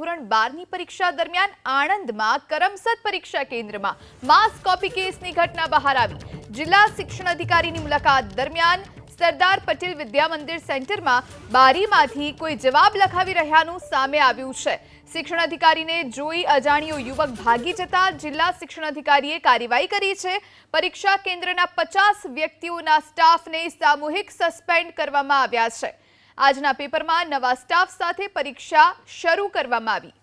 ધોરણ બારની પરીક્ષા દરમિયાન આણંદમાં કરમસદ પરીક્ષા કેન્દ્રમાં માસ કોપી કેસની ઘટના બહાર આવી. જિલ્લા શિક્ષણ અધિકારીની મુલાકાત દરમિયાન સરદાર પટેલ વિદ્યા મંદિર સેન્ટરમાં બારીમાંથી કોઈ જવાબ લખાવી રહ્યાનું સામે આવ્યું છે. શિક્ષણ અધિકારીને જોઈ અજાણ્યો યુવક ભાગી જતા જિલ્લા શિક્ષણ અધિકારીએ કાર્યવાહી કરી છે. પરીક્ષા કેન્દ્રના પચાસ વ્યક્તિઓના સ્ટાફને સામૂહિક સસ્પેન્ડ કરવામાં આવ્યા છે. આજના પેપરમાં નવા સ્ટાફ સાથે પરીક્ષા શરૂ કરવામાં આવી.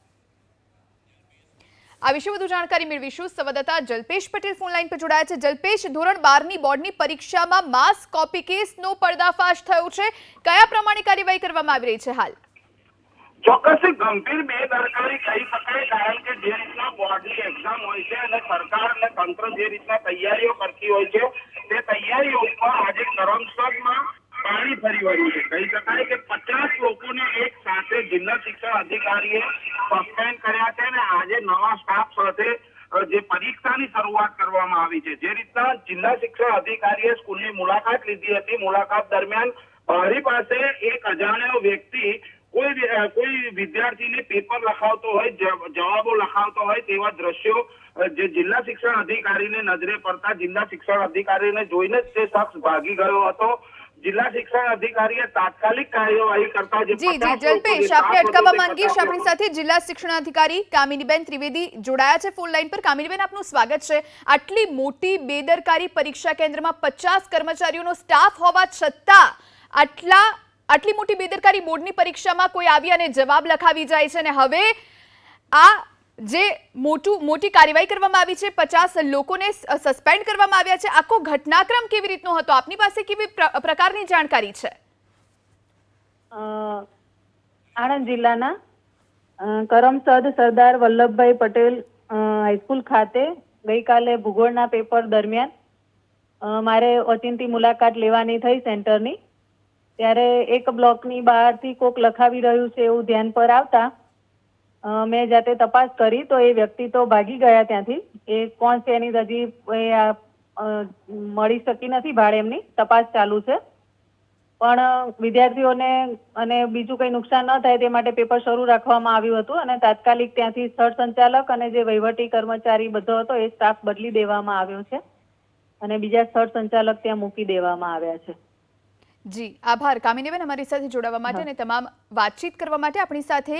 આ વિશે વધુ જાણકારી મેળવીશું. સંવાદદાતા જલ્પેશ પટેલ ફોનલાઈન પર જોડાયા છે. જલ્પેશ, ધોરણ બારની બોર્ડની પરીક્ષામાં માસ કોપી કેસનો પર્દાફાશ થયો છે. કયા પ્રમાણે કાર્યવાહી કરવામાં આવી રહી છે હાલ? ચોક્કસ ગંભીર બેદરકારી કહી શકાય કારણ કે જે રીતના બોર્ડની એક્ઝામ હોય છે અને સરકાર અને તંત્ર જે રીતના તૈયારીઓ કરતી હોય છે, તે તૈયારીઓ ઉપર આજે કરમસદમાં પાણી ફરી વળ્યું છે. કહી શકાય કે પચાસ લોકોને એક સાથે જિલ્લા શિક્ષણ અધિકારીએ સસ્પેન્ડ કર્યા છે અને આજે નવા સ્ટાફ સાથે જે પરીક્ષાની શરૂઆત કરવામાં આવી છે. જે રીતના જિલ્લા શિક્ષણ અધિકારીએ સ્કૂલની મુલાકાત લીધી હતી. મુલાકાત દરમિયાન મારી પાસે એક અજાણ્યો વ્યક્તિ કોઈ કોઈ વિદ્યાર્થીને પેપર લખાવતો હોય જવાબો લખાવતો હોય તેવા દ્રશ્યો જે જિલ્લા શિક્ષણ અધિકારીને નજરે પડતા જિલ્લા શિક્ષણ અધિકારીને જોઈને તે શખ્સ ભાગી ગયો હતો. જિલ્લા શિક્ષણ અધિકારીએ તાત્કાલિક કાર્યવાહી કરતા જે જી જી જલ્પેશ આપણે અટકાવવા માંગીએ માંગીશ 50 આપણી સાથે જિલ્લા શિક્ષણ અધિકારી કામિનીબેન ત્રિવેદી જોડાયા છે ફોન લાઈન પર. કામિનીબેન આપનું સ્વાગત છે. આટલી મોટી બેદરકારી પરીક્ષા કેન્દ્રમાં પચાસ કર્મચારીઓનો સ્ટાફ હોવા છતાં આટલા આટલી મોટી બેદરકારી બોર્ડની પરીક્ષામાં કોઈ આવી અને જવાબ લખાવી જાય છે. અને હવે આ જે મોટું, મોટી કાર્યવાહી કરવામાં આવી છે, પચાસ લોકોને સસ્પેન્ડ કરવામાં આવ્યા છે. આખો ઘટનાક્રમ કેવી રીતનો હતો? આપની પાસે કેવી પ્ર- પ્રકારની જાણકારી છે? આણંદ જિલ્લાના કરમસદ સરદાર વલ્લભભાઈ પટેલ હાઈસ્કૂલ ખાતે ગઈકાલે ભૂગોળના પેપર દરમિયાન મારે ઓચિંતી મુલાકાત લેવાની થઈ સેન્ટરની. ત્યારે એક બ્લોકની બહારથી કોક લખાવી રહ્યું છે એવું ધ્યાન પર આવતા મેં જાતે તપાસ કરી તો એ વ્યક્તિ તો ભાગી ગયા ત્યાંથી. એ કોણ છે એની હજી એ મળી શકી નથી ભાડે એમની. તપાસ ચાલુ છે. પણ વિદ્યાર્થીઓને અને બીજું કંઈ નુકસાન ન થાય તે માટે પેપર શરૂ રાખવામાં આવ્યું હતું અને તાત્કાલિક ત્યાંથી સ્થળ સંચાલક અને જે વહીવટી કર્મચારી બધો હતો એ સ્ટાફ બદલી દેવામાં આવ્યો છે. અને બીજા સ્થળ સંચાલક ત્યાં મૂકી દેવામાં આવ્યા છે. જી આભાર. કામિનીબેન અમારી સાથે જોડાવા માટે અને તમામ વાતચીત કરવા માટે આપણી સાથે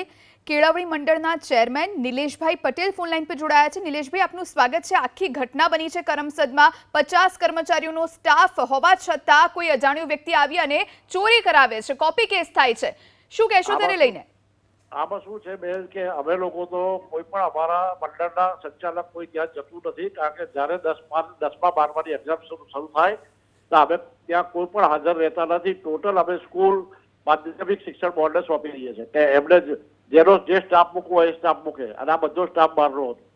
કેળવણી મંડળના ચેરમેન નિલેશભાઈ પટેલ ફોનલાઈન પર જોડાયા છે. નિલેશભાઈ આપનું સ્વાગત છે. આખી ઘટના બની છે કરમસદમાં. પચાસ કર્મચારીઓનો સ્ટાફ હોવા છતાં કોઈ અજાણ્યું વ્યક્તિ આવી અને ચોરી કરાવે છે. કોપી કેસ થાય છે. શું કહેશો તેને લઈને? આમાં શું છે બેન કે અમે લોકો તો કોઈ પણ અમારા મંડળના સંચાલક કોઈ ત્યાં જતું નથી. કારણ કે જ્યારે દસમા દસમા બારમાની એક્ઝામ શરૂ શરૂ થાય તો અમે ત્યાં કોઈ પણ હાજર રહેતા નથી. ટોટલ અમે સ્કૂલ માધ્યમિક શિક્ષણ બોર્ડને સોંપી દઈએ છીએ. કે એમને જ- જેનો જે સ્ટાફ મૂકવો એ સ્ટાફ મૂકે. અને આ બધો સ્ટાફ બહારનો હતો.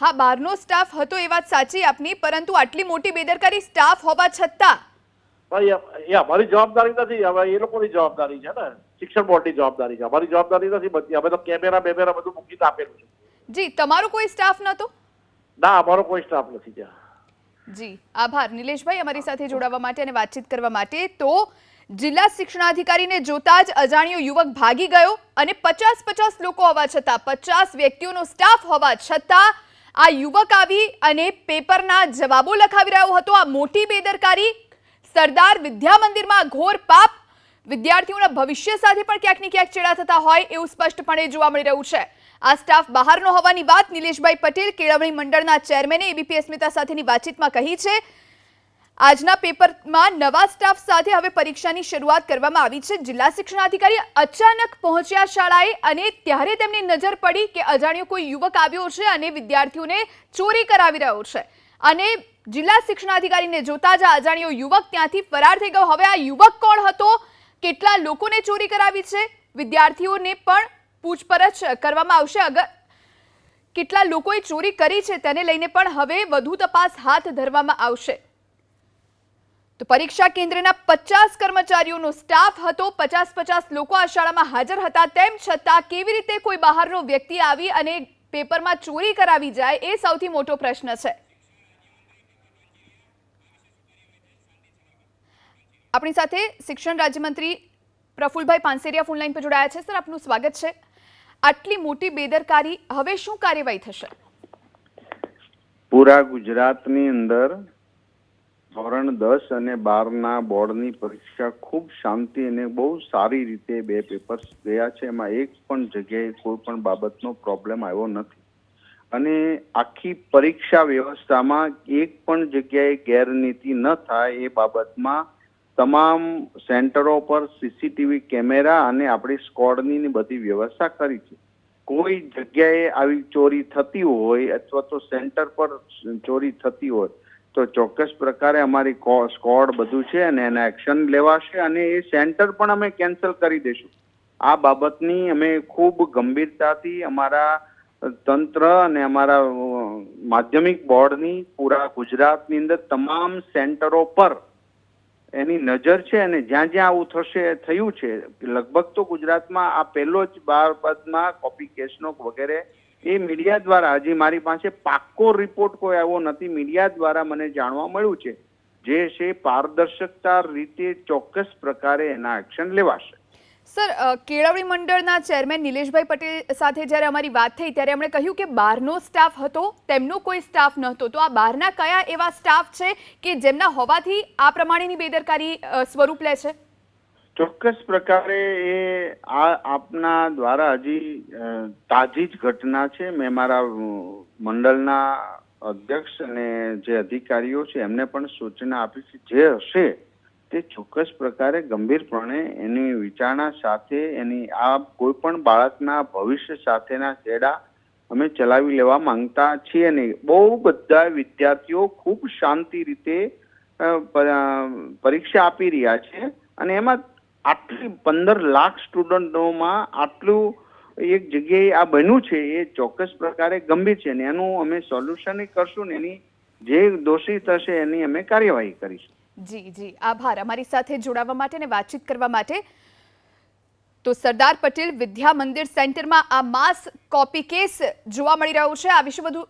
હા બહારનો સ્ટાફ હતો એ વાત સાચી આપની પરંતુ આટલી મોટી બેદરકારી સ્ટાફ હોવા છતાં. એ અમારી જવાબદારી નથી. હવે એ લોકોની જવાબદારી છે ને. શિક્ષણ બોર્ડની જવાબદારી છે. અમારી જવાબદારી નથી બધી. અમે તો કેમેરા બેમેરા બધું મૂકીને આપેલું છે. જી તમારો કોઈ સ્ટાફ નહોતો? ના અમારો કોઈ સ્ટાફ નથી ત્યાં. જી, આભાર. નિલેશભાઈ અમારી સાથે જોડાવા માટે અને વાતચીત કરવા માટે. તો જિલ્લા શિક્ષણાધિકારીને જોતા જ અજાણ્યો યુવક ભાગી ગયો અને પચાસ પચાસ લોકો હોવા છતાં, પચાસ વ્યક્તિઓનો સ્ટાફ હોવા છતાં આ યુવક આવી અને પેપરના જવાબો લખાવી રહ્યો હતો. આ મોટી બેદરકારી, સરદાર વિદ્યા મંદિરમાં ઘોર પાપ. વિદ્યાર્થીઓના ભવિષ્ય સાથે પણ ક્યાંક ને ક્યાંક ચેડા થતા હોય એવું સ્પષ્ટપણે જોવા મળી રહ્યું છે. આ સ્ટાફ બહારનો હોવાની વાત નિલેશભાઈ પટેલ કેળવણી મંડળના ચેરમેને એબીપી અસ્મિતા સાથેની વાતચીતમાં કહી છે. આજના પેપરમાં નવા સ્ટાફ સાથે હવે પરીક્ષાની શરૂઆત કરવામાં આવી છે. જિલ્લા શિક્ષણાધિકારી અચાનક પહોંચ્યા શાળાએ અને ત્યારે તેમની નજર પડી કે અજાણ્યો કોઈ યુવક આવ્યો છે અને વિદ્યાર્થીઓને ચોરી કરાવી રહ્યો છે. અને જિલ્લા શિક્ષણાધિકારીને જોતા જ અજાણ્યો યુવક ત્યાંથી ફરાર થઈ ગયો. હવે આ યુવક કોણ હતો? કેટલા લોકોને ચોરી કરાવી છે? વિદ્યાર્થીઓને પણ પૂછપરછ કરવામાં આવશે. અગર કેટલા લોકોએ ચોરી કરી છે તેને લઈને પણ હવે વધુ તપાસ હાથ ધરવામાં આવશે. તો પરીક્ષા કેન્દ્રના પચાસ કર્મચારીઓનો સ્ટાફ હતો. પચાસ પચાસ લોકો આ શાળામાં હાજર હતા. તેમ છતાં કેવી રીતે કોઈ બહારનો વ્યક્તિ આવી અને પેપરમાં ચોરી કરાવી જાય એ સૌથી મોટો પ્રશ્ન છે. આપણી સાથે શિક્ષણ રાજ્યમંત્રી પ્રફુલભાઈ પાનસેરિયા ફોનલાઈન પર જોડાયા છે. સર, આપનું સ્વાગત છે. આટલી મોટી બેદરકારી હવે શું કાર્યવાહી થશે? પૂરા ગુજરાતની અંદર ધોરણ દસ અને બારના બોર્ડની પરીક્ષા ખૂબ શાંતિ અને બહુ સારી રીતે બે પેપર્સ ગયા છે. એમાં એક પણ જગ્યાએ કોઈ પણ બાબતનો પ્રોબ્લેમ આવ્યો નથી. અને આખી પરીક્ષા વ્યવસ્થામાં એક પણ જગ્યાએ ગેરનીતિ ન થાય એ બાબતમાં તમામ સેન્ટરો પર સીસીટીવી કેમેરા અને આપણી સ્કોડની બધી વ્યવસ્થા કરી છે. કોઈ જગ્યાએ આવી ચોરી થતી હોય અથવા તો સેન્ટર પર ચોરી થતી હોય, તો ચોક્કસ પ્રકારે અમારી સ્કોડ બધું છે અને એના એક્શન લેવાશે અને એ સેન્ટર પણ અમે કેન્સલ કરી દઈશું. આ બાબતની અમે ખૂબ ગંભીરતાથી અમારા તંત્ર અને અમારા માધ્યમિક બોર્ડની પૂરા ગુજરાતની અંદર તમામ સેન્ટરો પર એની નજર છે અને જ્યાં જ્યાં આવું થશે, થયું છે. લગભગ તો ગુજરાતમાં આ પહેલો જ બાબતમાં કોપી કેસનો વગેરે એ મીડિયા દ્વારા હજી મારી પાસે પાક્કો રિપોર્ટ કોઈ આવ્યો નથી. મીડિયા દ્વારા મને જાણવા મળ્યું છે. જે છે પારદર્શકતા રીતે ચોક્કસ પ્રકારે એના એક્શન લેવાશે. સર કેળવણી મંડળના ચેરમેન નિલેશભાઈ પટેલ સાથે જ્યારે અમારી વાત થઈ ત્યારે એમણે કહ્યું કે બહારનો સ્ટાફ હતો, તેમનો કોઈ સ્ટાફ નહોતો. તો આ બહારના કયા એવા સ્ટાફ છે કે જેમના હોવાથી આ પ્રમાણેની બેદરકારી સ્વરૂપ લે છે? ચોક્કસ પ્રકારે એ આ આપના દ્વારા હજી તાજી જ ઘટના છે. મેં મારા મંડળના અધ્યક્ષ અને જે અધિકારીઓ છે એમને પણ સૂચના આપી છે. જે હશે તે ચોક્કસ પ્રકારે ગંભીરપણે એની વિચારણા સાથે, એની આ કોઈ પણ બાળકના ભવિષ્ય સાથેના ચેડા અમે ચલાવી લેવા માંગતા છીએ નહીં બહુ બધા વિદ્યાર્થીઓ ખૂબ શાંતિ રીતે પરીક્ષા આપી રહ્યા છે અને એમાં આટલી પંદર લાખ સ્ટુડન્ટોમાં આટલું એક જગ્યાએ આ બન્યું છે એ ચોક્કસ પ્રકારે ગંભીર છે ને. એનું અમે સોલ્યુશન કરશું ને એની જે દોષી થશે એની અમે કાર્યવાહી કરીશું. જી જી. આભાર અમારી સાથે જોડાવા માટે અને વાતચીત કરવા માટે. તો સરદાર પટેલ વિદ્યા મંદિર સેન્ટરમાં આ માસ કોપી કેસ જોવા મળી રહ્યો છે. આ વિશે વધુ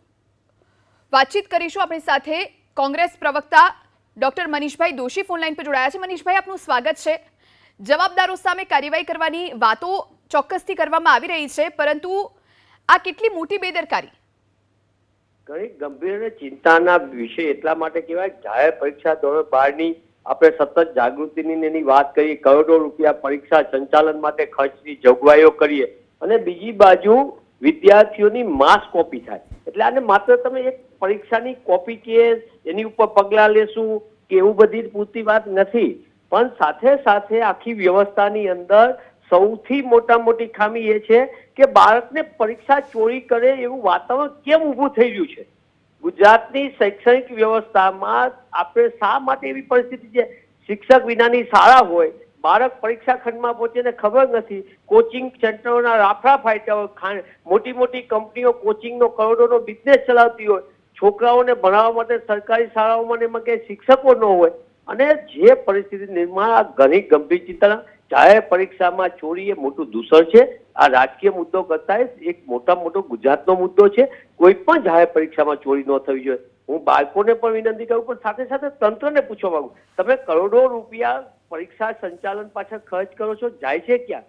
વાતચીત કરીશું આપણી સાથે કોંગ્રેસ પ્રવક્તા ડોક્ટર મનીષભાઈ દોશી ફોનલાઈન પર જોડાયા છે. મનીષભાઈ, આપનું સ્વાગત છે. જવાબદારો સામે કાર્યવાહી કરવાની વાતો ચોક્કસથી કરવામાં આવી રહી છે, પરંતુ આ કેટલી મોટી બેદરકારી? ઘણી ગંભીર અને ચિંતાના વિષય એટલા માટે કહેવાય, જાહેર પરીક્ષા ધોરણ બારની આપણે સતત જાગૃતિની એની વાત કરીએ, કરોડો રૂપિયા પરીક્ષા સંચાલન માટે ખર્ચની જોગવાઈઓ કરીએ અને બીજી બાજુ વિદ્યાર્થીઓની માસ કોપી થાય. એટલે આને માત્ર તમે એક પરીક્ષાની કોપી કે એની ઉપર પગલાં લેશું કે એવું બધી પૂરતી વાત નથી. પણ સાથે સાથે આખી વ્યવસ્થાની અંદર સૌથી મોટા મોટી ખામી એ છે કે બાળકને પરીક્ષા ચોરી કરે એવું વાતાવરણ કેમ ઊભું થઈ રહ્યું છે? ગુજરાતની શૈક્ષણિક વ્યવસ્થામાં આપણે શા માટે એવી પરિસ્થિતિ છે? શિક્ષક વિનાની શાળા હોય, બાળક પરીક્ષા ખંડમાં પહોંચીને ખબર નથી કોચિંગ સેન્ટરોના રાફડા ખાણ- મોટી મોટી કંપનીઓ કોચિંગનો કરોડોનો બિઝનેસ ચલાવતી હોય, છોકરાઓને ભણાવવા માટે સરકારી શાળાઓમાં એમાં ક્યાંય શિક્ષકો ન હોય, અને જે પરિસ્થિતિ નિર્માણ આ ઘણી ગંભીર ચિંતા જાહેર પરીક્ષામાં ચોરી એ મોટું દૂષણ છે. આ રાજકીય મુદ્દો કરતા એક મોટા મોટો ગુજરાતનો મુદ્દો છે. કોઈ પણ જાહેર પરીક્ષામાં ચોરી ન થવી જોઈએ. હું બાળકોને પણ વિનંતી કરું, પણ સાથે સાથે તંત્રને પૂછવા માંગુ. તમે કરોડો રૂપિયા પરીક્ષા સંચાલન પાછળ ખર્ચ કરો છો, જાય છે ક્યાં?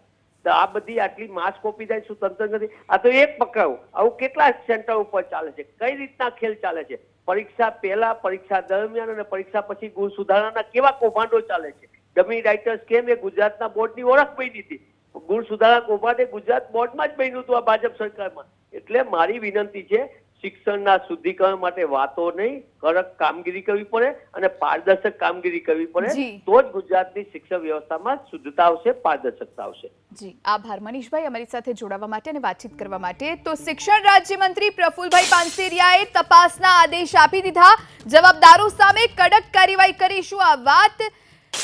તો આ બધી આટલી માસ કોપી જાય શું તંત્ર નથી? આ તો એક પકડાવું આવું કેટલા સેન્ટર ઉપર ચાલે છે? કઈ રીતના ખેલ ચાલે છે? પરીક્ષા પહેલા, પરીક્ષા દરમિયાન અને પરીક્ષા પછી ગુણ સુધારણાના કેવા કૌભાંડો ચાલે છે? ડમી રાઇટર્સ કેમ એ ગુજરાતના બોર્ડની ઓળખ બની હતી? ગુણ સુધારણા કૌભાંડ ગુજરાત બોર્ડમાં જ બન્યું હતું આ ભાજપ સરકારમાં. એટલે મારી વિનંતી છે શિક્ષણના શુદ્ધિકરણ માટે વાતો નહીં કડક કામગીરી કરવી પડે અને પારદર્શક કામગીરી કરવી પડે તો જ ગુજરાતની શિક્ષણ વ્યવસ્થામાં શુદ્ધતા આવશે પારદર્શકતા આવશે. જી. આભાર મનીષભાઈ. અમારી સાથે જોડાવા માટે અને વાતચીત કરવા માટે તો શિક્ષણ રાજ્યમંત્રી પ્રફુલભાઈ પાનસેરિયાએ તપાસના આદેશ આપી દીધા. જવાબદારો સામે કડક કાર્યવાહી કરીશું. આ વાત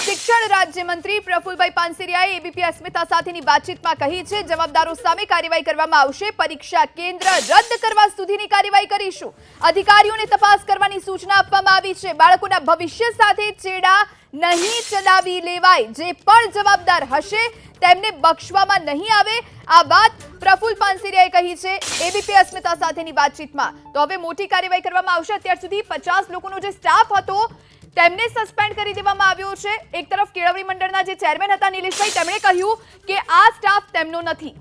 શિક્ષણ રાજ્યમંત્રી પ્રફુલભાઈ પાનસેરિયાએ એબીપી અસ્મિતા સાથેની વાતચીતમાં કહી છે, જવાબદારો સામે કાર્યવાહી કરવામાં આવશે, પરીક્ષા કેન્દ્ર રદ કરવા સુધીની કાર્યવાહી કરીશું. અધિકારીઓને તપાસ કરવાની સૂચના આપવામાં આવી છે. બાળકોના ભવિષ્ય સાથે ચેડા નહીં ચલાવી લેવાય. જે પણ જવાબદાર હશે, તેમને બક્ષવામાં નહીં આવે. આ વાત પ્રફુલ પાનસેરિયાએ કહી છે એબીપી અસ્મિતા સાથેની વાતચીતમાં. તો હવે મોટી કાર્યવાહી કરવામાં આવશે. અત્યાર સુધી પચાસ લોકોનો જે સ્ટાફ હતો તેમને સસ્પેન્ડ કરી દેવામાં આવ્યો છે. એક તરફ કેળવણી મંડળના જે ચેરમેન હતા નિલેશભાઈ, તેમણે કહ્યું કે આ સ્ટાફ તેમનો નથી.